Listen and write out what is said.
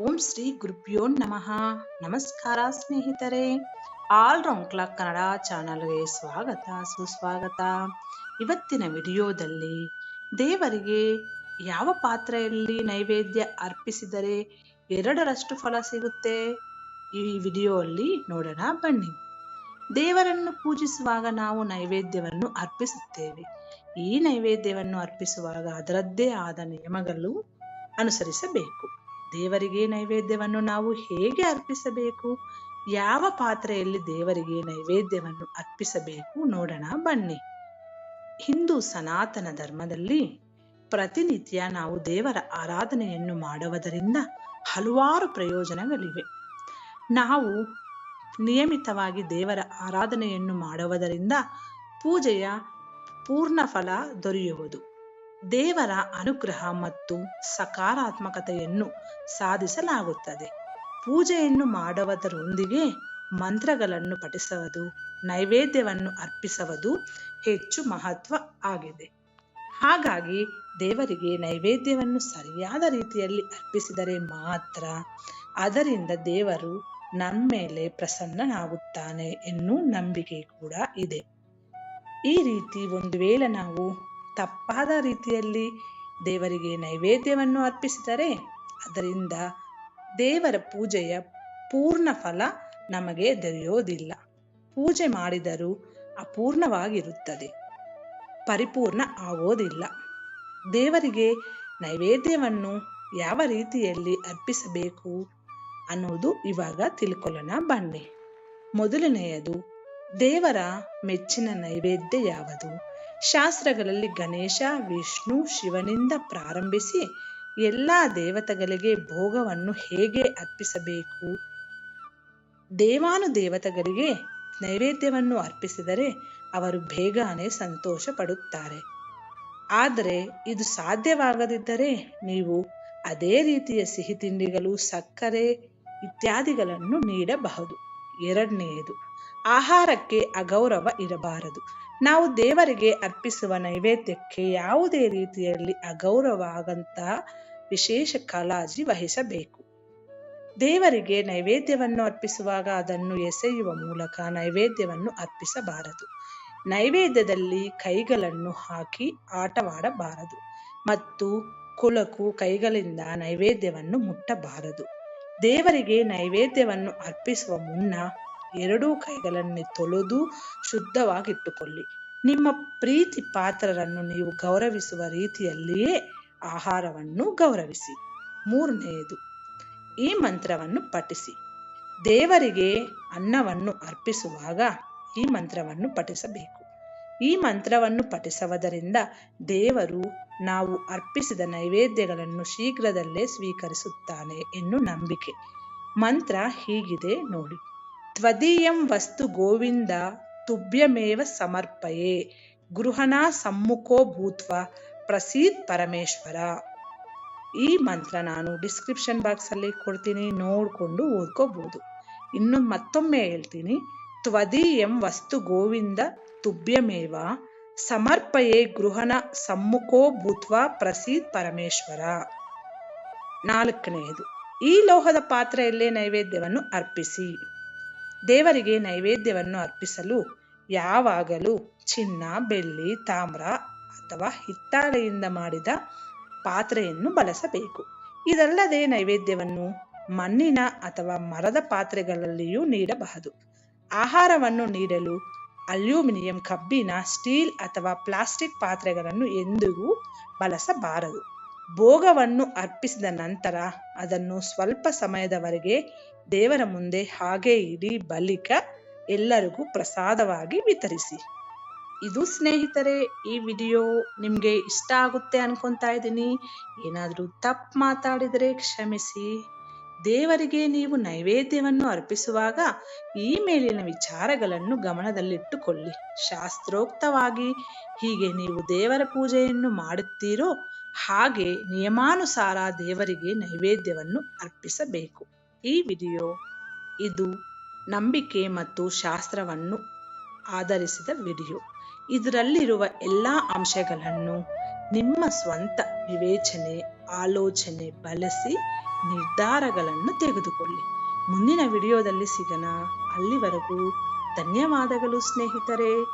ಓಂ ಶ್ರೀ ಗುರುಭ್ಯೋ ನಮಃ. ನಮಸ್ಕಾರ ಸ್ನೇಹಿತರೆ. ಆಲ್ ರೌಂಡ್ ಕ್ಲಾಕ್ ಕನ್ನಡ ಚಾನಲ್ಗೆ ಸ್ವಾಗತ, ಸುಸ್ವಾಗತ. ಇವತ್ತಿನ ವಿಡಿಯೋದಲ್ಲಿ ದೇವರಿಗೆ ಯಾವ ಪಾತ್ರೆಯಲ್ಲಿ ನೈವೇದ್ಯ ಅರ್ಪಿಸಿದರೆ ಎರಡರಷ್ಟು ಫಲ ಸಿಗುತ್ತೆ? ಈ ವಿಡಿಯೋಲ್ಲಿ ನೋಡೋಣ ಬನ್ನಿ. ದೇವರನ್ನು ಪೂಜಿಸುವಾಗ ನಾವು ನೈವೇದ್ಯವನ್ನು ಅರ್ಪಿಸುತ್ತೇವೆ. ಈ ನೈವೇದ್ಯವನ್ನು ಅರ್ಪಿಸುವಾಗ ಅದರದ್ದೇ ಆದ ನಿಯಮಗಳು ಅನುಸರಿಸಬೇಕು. ದೇವರಿಗೆ ನೈವೇದ್ಯವನ್ನು ನಾವು ಹೇಗೆ ಅರ್ಪಿಸಬೇಕು? ಯಾವ ಪಾತ್ರೆಯಲ್ಲಿ ದೇವರಿಗೆ ನೈವೇದ್ಯವನ್ನು ಅರ್ಪಿಸಬೇಕು ನೋಡೋಣ ಬನ್ನಿ. ಹಿಂದೂ ಸನಾತನ ಧರ್ಮದಲ್ಲಿ ಪ್ರತಿನಿತ್ಯ ನಾವು ದೇವರ ಆರಾಧನೆಯನ್ನು ಮಾಡುವುದರಿಂದ ಹಲವಾರು ಪ್ರಯೋಜನಗಳಿವೆ. ನಾವು ನಿಯಮಿತವಾಗಿ ದೇವರ ಆರಾಧನೆಯನ್ನು ಮಾಡುವುದರಿಂದ ಪೂಜೆಯ ಪೂರ್ಣ ಫಲ ದೊರೆಯುವುದು. ದೇವರ ಅನುಗ್ರಹ ಮತ್ತು ಸಕಾರಾತ್ಮಕತೆಯನ್ನು ಸಾಧಿಸಲಾಗುತ್ತದೆ. ಪೂಜೆಯನ್ನು ಮಾಡುವುದರೊಂದಿಗೆ ಮಂತ್ರಗಳನ್ನು ಪಠಿಸುವುದು, ನೈವೇದ್ಯವನ್ನು ಅರ್ಪಿಸುವುದು ಹೆಚ್ಚು ಮಹತ್ವ ಆಗಿದೆ. ಹಾಗಾಗಿ ದೇವರಿಗೆ ನೈವೇದ್ಯವನ್ನು ಸರಿಯಾದ ರೀತಿಯಲ್ಲಿ ಅರ್ಪಿಸಿದರೆ ಮಾತ್ರ ಅದರಿಂದ ದೇವರು ನಮ್ಮೇಲೆ ಪ್ರಸನ್ನನಾಗುತ್ತಾನೆ ಎನ್ನುವ ನಂಬಿಕೆ ಕೂಡ ಇದೆ. ಈ ರೀತಿ ಒಂದು ವೇಳೆ ನಾವು ತಪ್ಪಾದ ರೀತಿಯಲ್ಲಿ ದೇವರಿಗೆ ನೈವೇದ್ಯವನ್ನು ಅರ್ಪಿಸಿದರೆ ಅದರಿಂದ ದೇವರ ಪೂಜೆಯ ಪೂರ್ಣ ಫಲ ನಮಗೆ ದೊರೆಯೋದಿಲ್ಲ. ಪೂಜೆ ಮಾಡಿದರೂ ಅಪೂರ್ಣವಾಗಿರುತ್ತದೆ. ಪರಿಪೂರ್ಣ ಆಗೋದಿಲ್ಲ. ದೇವರಿಗೆ ನೈವೇದ್ಯವನ್ನು ಯಾವ ರೀತಿಯಲ್ಲಿ ಅರ್ಪಿಸಬೇಕು ಅನ್ನೋದು ಇವಾಗ ತಿಳ್ಕೊಳ್ಳೋಣ ಬನ್ನಿ. ಮೊದಲನೆಯದು, ದೇವರ ಮೆಚ್ಚಿನ ನೈವೇದ್ಯ ಯಾವುದು? ಶಾಸ್ತ್ರಗಳಲ್ಲಿ ಗಣೇಶ, ವಿಷ್ಣು, ಶಿವನಿಂದ ಪ್ರಾರಂಭಿಸಿ ಎಲ್ಲ ದೇವತೆಗಳಿಗೆ ಭೋಗವನ್ನು ಹೇಗೆ ಅರ್ಪಿಸಬೇಕು? ದೇವಾನು ದೇವತೆಗಳಿಗೆ ನೈವೇದ್ಯವನ್ನು ಅರ್ಪಿಸಿದರೆ ಅವರು ಬೇಗನೆ ಸಂತೋಷ ಪಡುತ್ತಾರೆ ಆದರೆ ಇದು ಸಾಧ್ಯವಾಗದಿದ್ದರೆ ನೀವು ಅದೇ ರೀತಿಯ ಸಿಹಿ ತಿಂಡಿಗಳು ಸಕ್ಕರೆ ಇತ್ಯಾದಿಗಳನ್ನು ನೀಡಬಹುದು. ಎರಡನೆಯದು, ಆಹಾರಕ್ಕೆ ಅಗೌರವ ಇರಬಾರದು. ನಾವು ದೇವರಿಗೆ ಅರ್ಪಿಸುವ ನೈವೇದ್ಯಕ್ಕೆ ಯಾವುದೇ ರೀತಿಯಲ್ಲಿ ಅಗೌರವ ಆಗಂತಹ ವಿಶೇಷ ಕಾಳಜಿ ವಹಿಸಬೇಕು. ದೇವರಿಗೆ ನೈವೇದ್ಯವನ್ನು ಅರ್ಪಿಸುವಾಗ ಅದನ್ನು ಎಸೆಯುವ ಮೂಲಕ ನೈವೇದ್ಯವನ್ನು ಅರ್ಪಿಸಬಾರದು. ನೈವೇದ್ಯದಲ್ಲಿ ಕೈಗಳನ್ನು ಹಾಕಿ ಆಟವಾಡಬಾರದು ಮತ್ತು ಕುಳಕು ಕೈಗಳಿಂದ ನೈವೇದ್ಯವನ್ನು ಮುಟ್ಟಬಾರದು. ದೇವರಿಗೆ ನೈವೇದ್ಯವನ್ನು ಅರ್ಪಿಸುವ ಮುನ್ನ ಎರಡೂ ಕೈಗಳನ್ನು ತೊಳೆದು ಶುದ್ಧವಾಗಿಟ್ಟುಕೊಳ್ಳಿ. ನಿಮ್ಮ ಪ್ರೀತಿ ಪಾತ್ರರನ್ನು ನೀವು ಗೌರವಿಸುವ ರೀತಿಯಲ್ಲಿಯೇ ಆಹಾರವನ್ನು ಗೌರವಿಸಿ. ಮೂರನೆಯದು, ಈ ಮಂತ್ರವನ್ನು ಪಠಿಸಿ. ದೇವರಿಗೆ ಅನ್ನವನ್ನು ಅರ್ಪಿಸುವಾಗ ಈ ಮಂತ್ರವನ್ನು ಪಠಿಸಬೇಕು. ಈ ಮಂತ್ರವನ್ನು ಪಠಿಸುವುದರಿಂದ ದೇವರು ನಾವು ಅರ್ಪಿಸಿದ ನೈವೇದ್ಯಗಳನ್ನು ಶೀಘ್ರದಲ್ಲೇ ಸ್ವೀಕರಿಸುತ್ತಾನೆ ಎನ್ನು ನಂಬಿಕೆ. ಮಂತ್ರ ಹೀಗಿದೆ ನೋಡಿ. ತ್ವದೀಯಂ ವಸ್ತು ಗೋವಿಂದ ತುಭ್ಯಮೇವ ಸಮರ್ಪಯೇ. ಗೃಹನ ಸಮ್ಮುಖೋ ಭೂತ್ವ ಪ್ರಸೀದ್ ಪರಮೇಶ್ವರ. ಈ ಮಂತ್ರ ನಾನು ಡಿಸ್ಕ್ರಿಪ್ಷನ್ ಬಾಕ್ಸಲ್ಲಿ ಕೊಡ್ತೀನಿ, ನೋಡಿಕೊಂಡು ಓದ್ಕೋಬಹುದು ಇನ್ನು ಮತ್ತೊಮ್ಮೆ ಹೇಳ್ತೀನಿ. ತ್ವದೀಯಂ ವಸ್ತು ಗೋವಿಂದ ತುಭ್ಯಮೇವ, ಸಮರ್ಪಯೇ ಗೃಹನ ಸಮ್ಮುಖೋ ಭೂತ್ವ ಪ್ರಸೀದ್ ಪರಮೇಶ್ವರ. ನಾಲ್ಕನೆಯದು ಈ ಲೋಹದ ಪಾತ್ರೆಯಲ್ಲೇ ನೈವೇದ್ಯವನ್ನು ಅರ್ಪಿಸಿ. ದೇವರಿಗೆ ನೈವೇದ್ಯವನ್ನು ಅರ್ಪಿಸಲು ಯಾವಾಗಲೂ ಚಿನ್ನ, ಬೆಳ್ಳಿ, ತಾಮ್ರ ಅಥವಾ ಹಿತ್ತಾಳೆಯಿಂದ ಮಾಡಿದ ಪಾತ್ರೆಯನ್ನು ಬಳಸಬೇಕು. ಇದಲ್ಲದೆ ನೈವೇದ್ಯವನ್ನು ಮಣ್ಣಿನ ಅಥವಾ ಮರದ ಪಾತ್ರೆಗಳಲ್ಲಿಯೂ ನೀಡಬಹುದು. ಆಹಾರವನ್ನು ನೀಡಲು ಅಲ್ಯೂಮಿನಿಯಂ ಕಬ್ಬಿನ, ಸ್ಟೀಲ್ ಅಥವಾ ಪ್ಲಾಸ್ಟಿಕ್ ಪಾತ್ರೆಗಳನ್ನು ಎಂದಿಗೂ ಬಳಸಬಾರದು. ಭೋಗವನ್ನು ಅರ್ಪಿಸಿದ ನಂತರ ಅದನ್ನು ಸ್ವಲ್ಪ ಸಮಯದವರೆಗೆ ದೇವರ ಮುಂದೆ ಹಾಗೆ ಇಡಿ ಬಳಿಕ ಎಲ್ಲರಿಗೂ ಪ್ರಸಾದವಾಗಿ ವಿತರಿಸಿ. ಇದು ಸ್ನೇಹಿತರೆ, ಈ ವಿಡಿಯೋ ನಿಮಗೆ ಇಷ್ಟ ಆಗುತ್ತೆ ಅನ್ಕೊತಾ ಇದ್ದೀನಿ. ಏನಾದರೂ ತಪ್ಪು ಮಾತಾಡಿದರೆ ಕ್ಷಮಿಸಿ. ದೇವರಿಗೆ ನೀವು ನೈವೇದ್ಯವನ್ನು ಅರ್ಪಿಸುವಾಗ ಈ ಮೇಲಿನ ವಿಚಾರಗಳನ್ನು ಗಮನದಲ್ಲಿಟ್ಟುಕೊಳ್ಳಿ. ಶಾಸ್ತ್ರೋಕ್ತವಾಗಿ ಹೀಗೆ ನೀವು ದೇವರ ಪೂಜೆಯನ್ನು ಮಾಡುತ್ತೀರೋ ಹಾಗೆ ನಿಯಮಾನುಸಾರ ದೇವರಿಗೆ ನೈವೇದ್ಯವನ್ನು ಅರ್ಪಿಸಬೇಕು. ಈ ವಿಡಿಯೋ ಇದು ನಂಬಿಕೆ ಮತ್ತು ಶಾಸ್ತ್ರವನ್ನು ಆಧರಿಸಿದ ವಿಡಿಯೋ. ಇದರಲ್ಲಿರುವ ಎಲ್ಲ ಅಂಶಗಳನ್ನು ನಿಮ್ಮ ಸ್ವಂತ ವಿವೇಚನೆ, ಆಲೋಚನೆ ಬಳಸಿ ನಿರ್ಧಾರಗಳನ್ನು ತೆಗೆದುಕೊಳ್ಳಿ. ಮುಂದಿನ ವಿಡಿಯೋದಲ್ಲಿ ಸಿಗೋಣ. ಅಲ್ಲಿವರೆಗೂ ಧನ್ಯವಾದಗಳು ಸ್ನೇಹಿತರೆ.